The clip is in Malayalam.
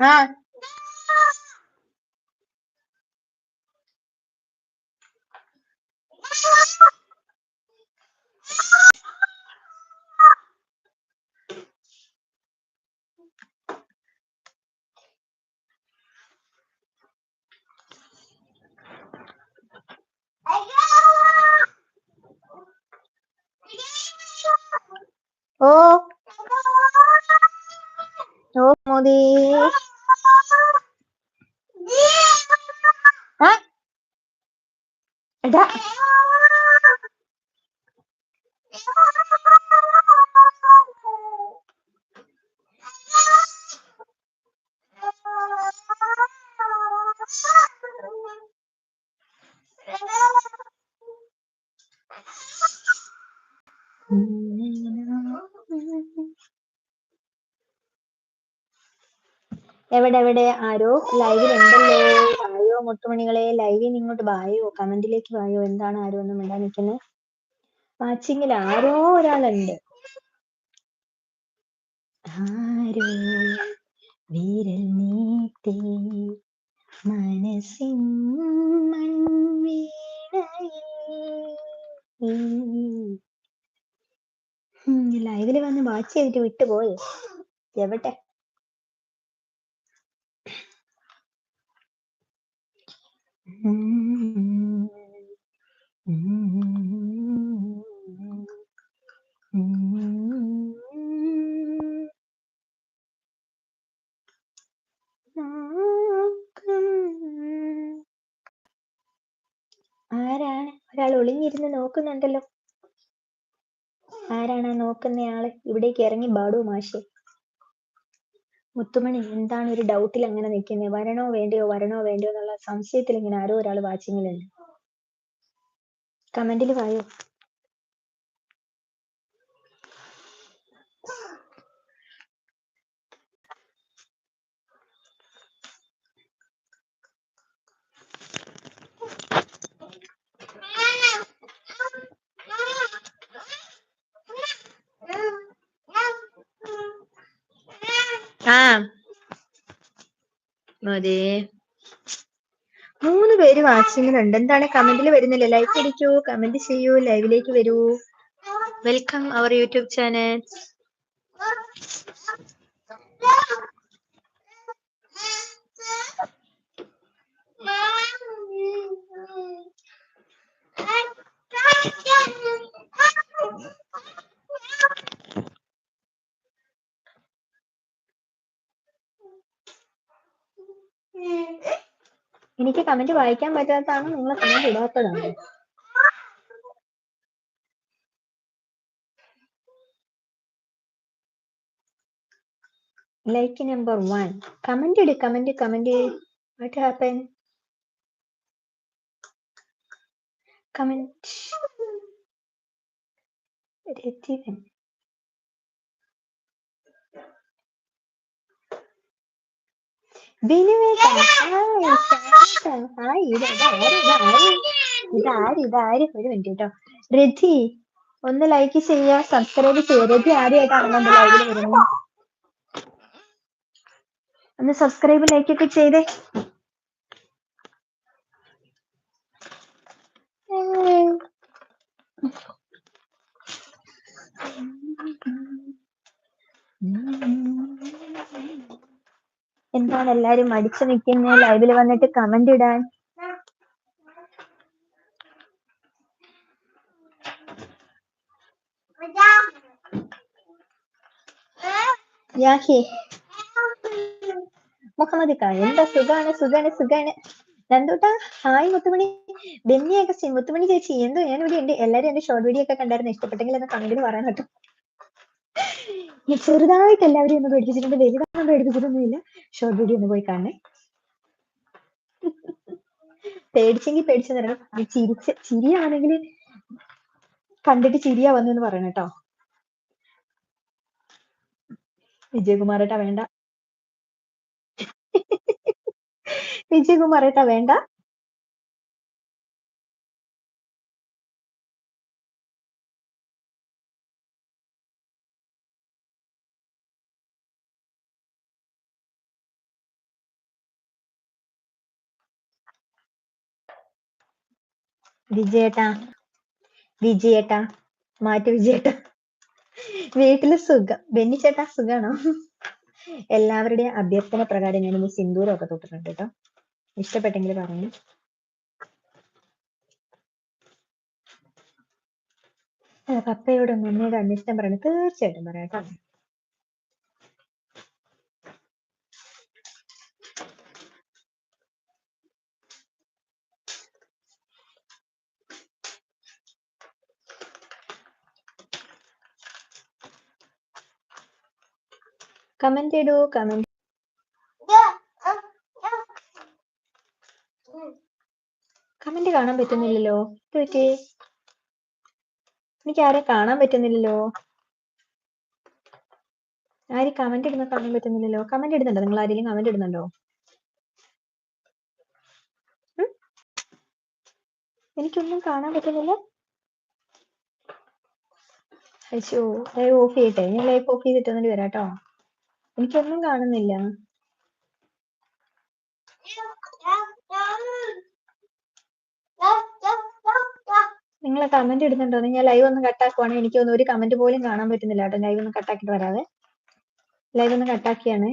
ആ ഓ ഓ മോദി ആ എടാ എവിടെ എവിടെ? ആരോ ലൈവിൽ വായോ മുത്തുമണികളെ ലൈവിൽ ഇങ്ങോട്ട് വായോ? കമന്റിലേക്ക് വായോ? എന്താണ് ആരും ഒന്നും ഇടാൻ നിൽക്കുന്നത് വാച്ചിങ്ങിൽ ആരോ ഒരാളുണ്ട്. ആരോ വിരൽ നീട്ടി മനസ്സിൻ ലൈവിൽ വന്ന് വാച്ച് ചെയ്തിട്ട് വിട്ടുപോയി. എവിടെ ആരാണ് ഒരാൾ ഒളിഞ്ഞിരുന്ന് നോക്കുന്നുണ്ടല്ലോ. ആരാണ് ആ നോക്കുന്നയാൾ ഇവിടേക്ക് ഇറങ്ങി ബാഡു മാഷെ. മുത്തുമണി എന്താണ് ഒരു ഡൗട്ടിൽ അങ്ങനെ നിൽക്കുന്നത് വരണോ വേണ്ടയോ? വരണോ വേണ്ടയോ എന്നുള്ള സംശയത്തിൽ ഇങ്ങനെ ആരോ ഒരാൾ വാച്ചിങ്ങിലുണ്ട് കമന്റിൽ വായോ? ആ. മതി. മൂന്ന് പേര് വാച്ചിങ്ങിലുണ്ട് എന്താണ്? കമന്റിൽ വരുന്നില്ല? ലൈക്ക് അടിക്കൂ. കമന്റ് ചെയ്യൂ. ലൈവിലേക്ക് വരൂ. വെൽക്കം അവർ യൂട്യൂബ് ചാനൽ എനിക്ക് കമന്റ് വായിക്കാൻ പറ്റാത്തതാണ് നിങ്ങൾ കമന്റ് ഇടാത്തതാണ്. Like number one comment it comment comment what happen comment രതിവൻ ഇതാര് ഇതാര് ഒരു മിനിറ്റ് കേട്ടോ രഥി ഒന്ന് ലൈക്ക് ചെയ്യാ സബ്സ്ക്രൈബ് ചെയ്യ. രഥി ആദ്യമായിട്ടാണ് നമ്മുടെ ലൈവിൽ വരുന്നത്. ഒന്ന് സബ്സ്ക്രൈബ് ലൈക്ക് ഒക്കെ ചെയ്തേ. എന്താണ് എല്ലാരും മടിച്ചു നിൽക്കുന്ന? ലൈവിൽ വന്നിട്ട് കമന്റ് ഇടാൻ. മുഹമ്മദ് എന്താ സുഖാണ്? സുഖാണ് സുഖാണ്. നന്ദൂട്ടാ ഹായ് മുത്തുമണി. ബെന്നി അഗസ്റ്റിൻ മുത്തുമണി ചേച്ചി എന്തോ ഞാൻ ഇവിടെ ഉണ്ട്. എല്ലാരും എന്റെ ഷോർട്ട് വീഡിയോ ഒക്കെ കണ്ടായിരുന്നു. ഇഷ്ടപ്പെട്ടെങ്കിൽ ഒന്ന് കമന്റിൽ പറയാൻ കേട്ടോ. ചെറുതായിട്ട് എല്ലാവരും ഒന്ന് പേടിപ്പിച്ചിട്ടുണ്ട്. വലുതാണെന്ന് പേടിപ്പിച്ചിട്ടൊന്നുമില്ല ഷോർട്ട് വീഡിയോ ഒന്ന് പോയി കാണണേ. പേടിച്ചെങ്കിൽ പറയണം നീ ചിരിച്ച ചിരിയാണെങ്കിൽ കണ്ടിട്ട് ചിരിയാ വന്നു എന്ന് പറയണം കേട്ടോ. വിജയകുമാറേട്ടാ വേണ്ട. വിജയകുമാറേട്ടാ വേണ്ട. വിജയേട്ടാ. വിജയേട്ടാ. മാറ്റി വിജയേട്ടാ. വീട്ടിൽ സുഖം. ബെന്നി ചേട്ടാ സുഖാണോ? എല്ലാവരുടെയും അഭ്യർത്ഥന പ്രകാരം ഞാൻ ഇന്ന് സിന്ദൂരം ഒക്കെ തൊട്ടിട്ടുണ്ട് കേട്ടോ. ഇഷ്ടപ്പെട്ടെങ്കിൽ പറഞ്ഞു പപ്പയോട് മമ്മിയുടെ അന്വേഷണം പറയണം. തീർച്ചയായിട്ടും പറയാം കേട്ടോ. കമന്റ് ഇടൂ കമന്റ് കമന്റ് കാണാൻ പറ്റുന്നില്ലല്ലോ. പറ്റി എനിക്ക് ആരെ കാണാൻ പറ്റുന്നില്ലല്ലോ. ആരും കമന്റ് ഇടുന്ന കാണാൻ പറ്റുന്നില്ലല്ലോ. കമന്റ് ഇടുന്നുണ്ടോ? നിങ്ങൾ ആരെങ്കിലും കമന്റ് ഇടുന്നുണ്ടോ? എനിക്കൊന്നും കാണാൻ പറ്റുന്നില്ല. അയ്യോ ലൈവ് ഓഫ് ചെയ്യട്ടെ? ഞാൻ ലൈവ് ഓഫ് ചെയ്തിട്ട് വരാട്ടോ. എനിക്കൊന്നും കാണുന്നില്ല. നിങ്ങൾ കമന്റ് ഇടുന്നുണ്ടോ? ഞാൻ ലൈവ് ഒന്ന് കട്ടാക്കുവാണെങ്കിൽ എനിക്കൊന്നും ഒരു കമന്റ് പോലും കാണാൻ പറ്റുന്നില്ല കേട്ടോ. ലൈവ് ഒന്ന് കട്ടാക്കിട്ട് വരാതെ. ലൈവ് ഒന്ന് കട്ടാക്കിയാണ്